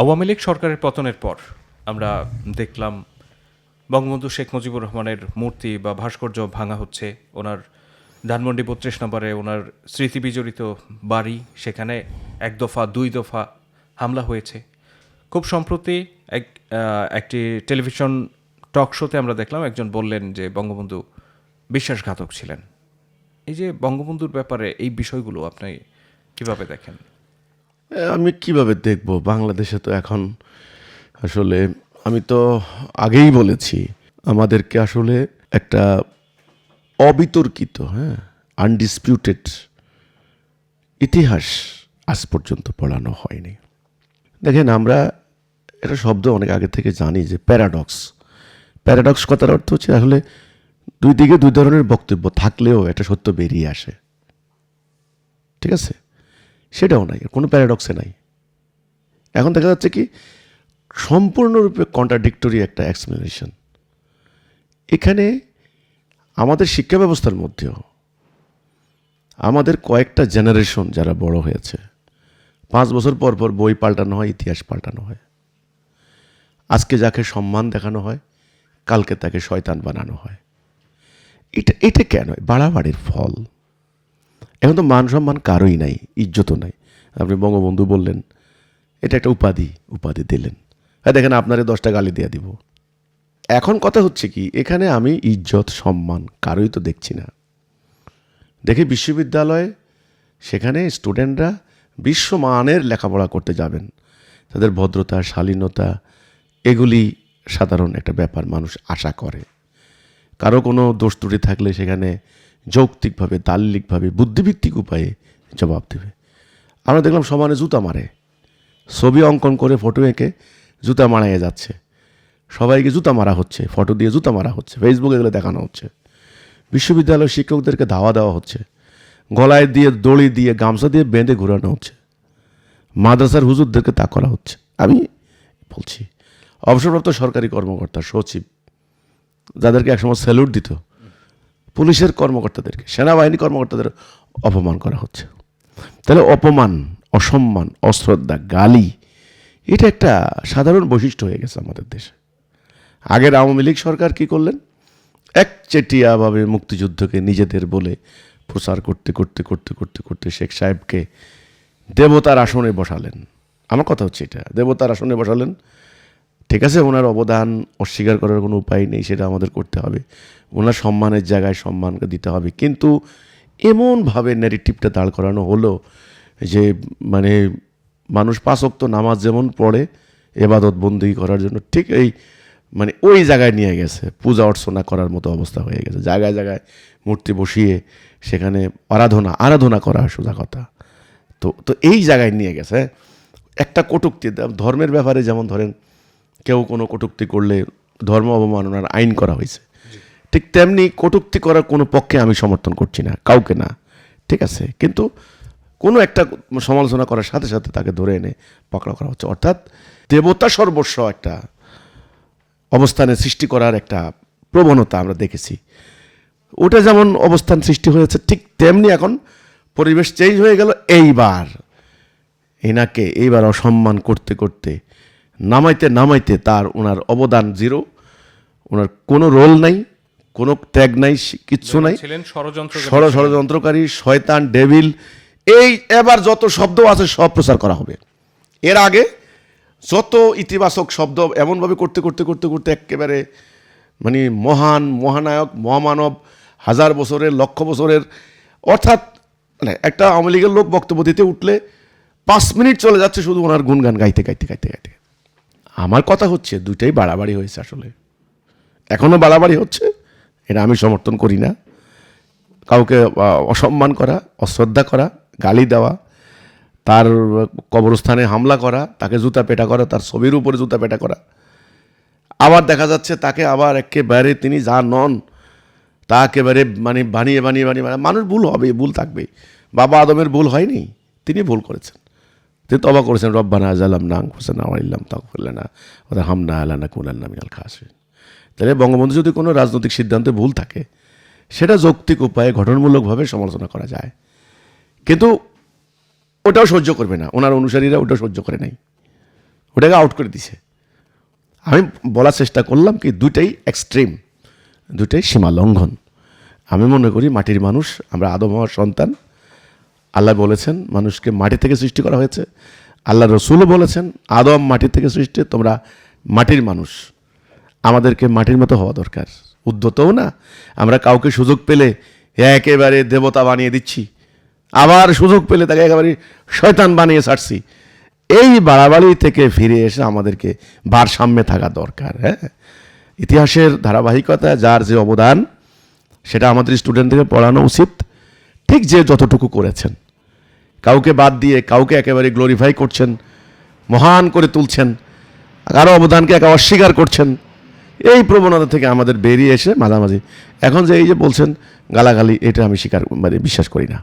আওয়ামী লীগ সরকারের পতনের পর আমরা দেখলাম বঙ্গবন্ধু শেখ মুজিবুর রহমানের মূর্তি বা ভাস্কর্য ভাঙা হচ্ছে। ওনার ধানমন্ডি বত্রিশ নম্বরে ওনার স্মৃতি বিজড়িত বাড়ি, সেখানে এক দফা, দুই দফা হামলা হয়েছে। খুব সম্প্রতি এক একটি টেলিভিশন টক শোতে আমরা দেখলাম, একজন বললেন যে বঙ্গবন্ধু বিশ্বাসঘাতক ছিলেন। এই যে বঙ্গবন্ধুর ব্যাপারে এই বিষয়গুলো আপনি কীভাবে দেখেন? আমি কীভাবে দেখব? বাংলাদেশে তো এখন আসলে আমি তো আগেই বলেছি, আমাদেরকে আসলে একটা অবিতর্কিত হ্যাঁ আনডিসপিউটেড ইতিহাস আজ পর্যন্ত পড়ানো হয়নি। দেখেন, আমরা এটা শব্দ অনেক আগে থেকে জানি যে প্যারাডক্স। প্যারাডক্স কথার অর্থ হচ্ছে আসলে দুই দিকে দুই ধরনের বক্তব্য থাকলেও এটা সত্য বেরিয়ে আসে। ঠিক আছে? সেটাও নাই কোনো প্যারাডক্সে নাই। এখন দেখা যাচ্ছে কি, সম্পূর্ণরূপে কন্ট্রাডিক্টরি একটা এক্সপ্লেনেশন এখানে আমাদের শিক্ষা ব্যবস্থার মধ্যেও আমাদের কয়েকটা জেনারেশন যারা বড় হয়েছে, পাঁচ বছর পর পর বই পাল্টানো হয়, ইতিহাস পাল্টানো হয়। আজকে যাকে সম্মান দেখানো হয়, কালকে তাকে শয়তান বানানো হয়। এটা এটা কেন? বাড়াবাড়ির ফল। এখন তো মান সম্মান কারোই নাই, ইজ্জতও নাই। আপনি বঙ্গবন্ধু বললেন, এটা একটা উপাধি উপাধি দিলেন। হ্যাঁ দেখেন আপনারে দশটা গালি দিয়ে দিব। এখন কথা হচ্ছে কি, এখানে আমি ইজ্জত, সম্মান কারোই তো দেখছি না। দেখি বিশ্ববিদ্যালয়ে, সেখানে স্টুডেন্টরা বিশ্বমানের লেখাপড়া করতে যাবেন। তাদের ভদ্রতা, শালীনতা, এগুলি সাধারণ একটা ব্যাপার, মানুষ আশা করে। কারও কোনো দোষ ত্রুটি থাকলে সেখানে যৌক্তিকভাবে দাল্লিকভাবে বুদ্ধিভিত্তিক উপায়ে জবাব দেবে। আমরা দেখলাম সমানে জুতা মারে। ছবি অঙ্কন করে ফটো এঁকে জুতা মারাইয়ে যাচ্ছে। সবাইকে জুতা মারা হচ্ছে, ফটো দিয়ে জুতা মারা হচ্ছে, ফেসবুকে এগুলো দেখানো হচ্ছে। বিশ্ববিদ্যালয়ের শিক্ষকদেরকে ধাওয়া দেওয়া হচ্ছে। গলায় দিয়ে, দড়ি দিয়ে, গামছা দিয়ে বেঁধে ঘোরানো হচ্ছে। মাদ্রাসার হুজুরদেরকে তা করা হচ্ছে। আমি বলছি, অবসরপ্রাপ্ত সরকারি কর্মকর্তা, সচিব, যাদেরকে একসময় স্যালুট দিত পুলিশের কর্মকর্তাদেরকে সেনাবাহিনী কর্মকর্তাদের অপমান করা হচ্ছে। তাহলে অপমান, অসম্মান, অশ্রদ্ধা, গালি, এটা একটা সাধারণ বৈশিষ্ট্য হয়ে গেছে আমাদের দেশে। আগের আওয়ামী লীগ সরকার কি করলেন? একচেটিয়াভাবে মুক্তিযুদ্ধকে নিজেদের বলে প্রচার করতে করতে করতে করতে করতে শেখ সাহেবকে দেবতার আসনে বসালেন। আমার কথা হচ্ছে এটা, দেবতার আসনে বসালেন ঠিক আছে, ওনার অবদান অস্বীকার করার কোনো উপায় নেই, সেটা আমাদের করতে হবে। ওনার সম্মানের জায়গায় সম্মানকে দিতে হবে। কিন্তু এমনভাবে ন্যারেটিভটা দাঁড় করানো হলো যে মানে মানুষ পাঁচক্ত নামাজ যেমন পড়ে, এবাদত বন্দি করার জন্য ঠিক এই মানে ওই জায়গায় নিয়ে গেছে। পূজা অর্চনা করার মতো অবস্থা হয়ে গেছে। জায়গায় জায়গায় মূর্তি বসিয়ে সেখানে আরাধনা আরাধনা করা সোজা কথা। তো তো এই জায়গায় নিয়ে গেছে। হ্যাঁ। একটা কটুক্তি, ধর্মের ব্যাপারে যেমন ধরেন কেউ কোনো কটুক্তি করলে ধর্ম অবমাননার আইন করা হয়েছে। ঠিক তেমনি কটুক্তি করার কোনো পক্ষে আমি সমর্থন করছি না, কাউকে না। ঠিক আছে? কিন্তু কোনো একটা সমালোচনা করার সাথে সাথে তাকে ধরে এনে পকড়া করা হচ্ছে। অর্থাৎ দেবতা সর্বস্ব একটা অবস্থানে সৃষ্টি করার একটা প্রবণতা আমরা দেখেছি। ওটা যেমন অবস্থান সৃষ্টি হয়েছে, ঠিক তেমনি এখন পরিবেশ চেঞ্জ হয়ে গেল এইবার। এনাকে এইবার অসম্মান করতে করতে নামাইতে নামাইতে তার ওনার অবদান জিরো। ওনার কোনো রোল নাই কোনো ট্যাগ নাই কিচ্ছু নাই। ষড় ষড়যন্ত্রকারী শয়তান ডেভিল এই এবার যত শব্দ আছে সব প্রচার করা হবে। এর আগে যত ইতিবাচক শব্দ এমনভাবে করতে করতে করতে করতে একেবারে মানে মহান মহানায়ক মহামানব হাজার বছরের লক্ষ বছরের অর্থাৎ মানে একটা আওয়ামী লীগের লোক বক্তব্য দিতে উঠলে পাঁচ মিনিট চলে যাচ্ছে শুধু ওনার গুনগান গাইতে গাইতে গাইতে গাইতে। আমার কথা হচ্ছে, দুইটাই বাড়াবাড়ি হয়েছে আসলে। এখনও বাড়াবাড়ি হচ্ছে, এটা আমি সমর্থন করি না। কাউকে অসম্মান করা, অশ্রদ্ধা করা, গালি দেওয়া, তার কবরস্থানে হামলা করা, তাকে জুতা পেটা করা, তার ছবির উপরে জুতা পেটা করা। আবার দেখা যাচ্ছে তাকে আবার একেবারে তিনি যা নন, তা একেবারে মানে বানিয়ে বানিয়ে বানিয়ে, মানুষ ভুল হবে, ভুল থাকবে। বাবা আদমের ভুল হয়নি, তিনি ভুল করেছেন। তিনি তবা করেছেন, রব্বানা আজালাম না হোসেন আওয়াইল্লাম না ওদের হামনা আলানা কুলান্না মিনাল খাসিন তাহলে বঙ্গবন্ধু যদি কোনো রাজনৈতিক সিদ্ধান্তে ভুল থাকে, সেটা যৌক্তিক উপায়ে গঠনমূলকভাবে সমালোচনা করা যায়। কিন্তু ওটাও সহ্য করবে না। ওনার অনুসারীরা ওটাও সহ্য করে নাই। ওটাকে আউট করে দিছে। আমি বলার চেষ্টা করলাম কি দুইটাই এক্সট্রিম দুইটাই সীমা লঙ্ঘন। আমি মনে করি মাটির মানুষ, আমরা আদম হওয়ার সন্তান আল্লাহ বলেছেন, মানুষকে মাটি থেকে সৃষ্টি করা হয়েছে। আল্লাহ রসুলও বলেছেন, আদম মাটি থেকে সৃষ্টি, তোমরা মাটির মানুষ। আমাদেরকে মাটির মতো হওয়া দরকার। উদ্যতও না, আমরা কাউকে সুযোগ পেলে একেবারে দেবতা বানিয়ে দিচ্ছি। আবার সুযোগ পেলে তাকে একেবারে শয়তান বানিয়ে ছাড়ছি। এই বাড়াবাড়ি থেকে ফিরে এসে আমাদেরকে ভারসাম্যে থাকা দরকার হ্যাঁ? ইতিহাসের ধারাবাহিকতা, যার যে অবদান, সেটা আমাদের স্টুডেন্টদেরকে পড়ানো উচিত। ঠিক যে যতটুকু করেছেন। কাউকে বাদ দিয়ে কাউকে একেবারে গ্লোরিফাই করছেন, মহান করে তুলছেন, কারও অবদানকে একে অস্বীকার করছেন, এই প্রবণতা থেকে আমাদের বেরিয়ে এসে মাঝামাঝি। এখন যে এই যে বলছেন, গালাগালি, এটা আমি স্বীকার মানে বিশ্বাস করি না।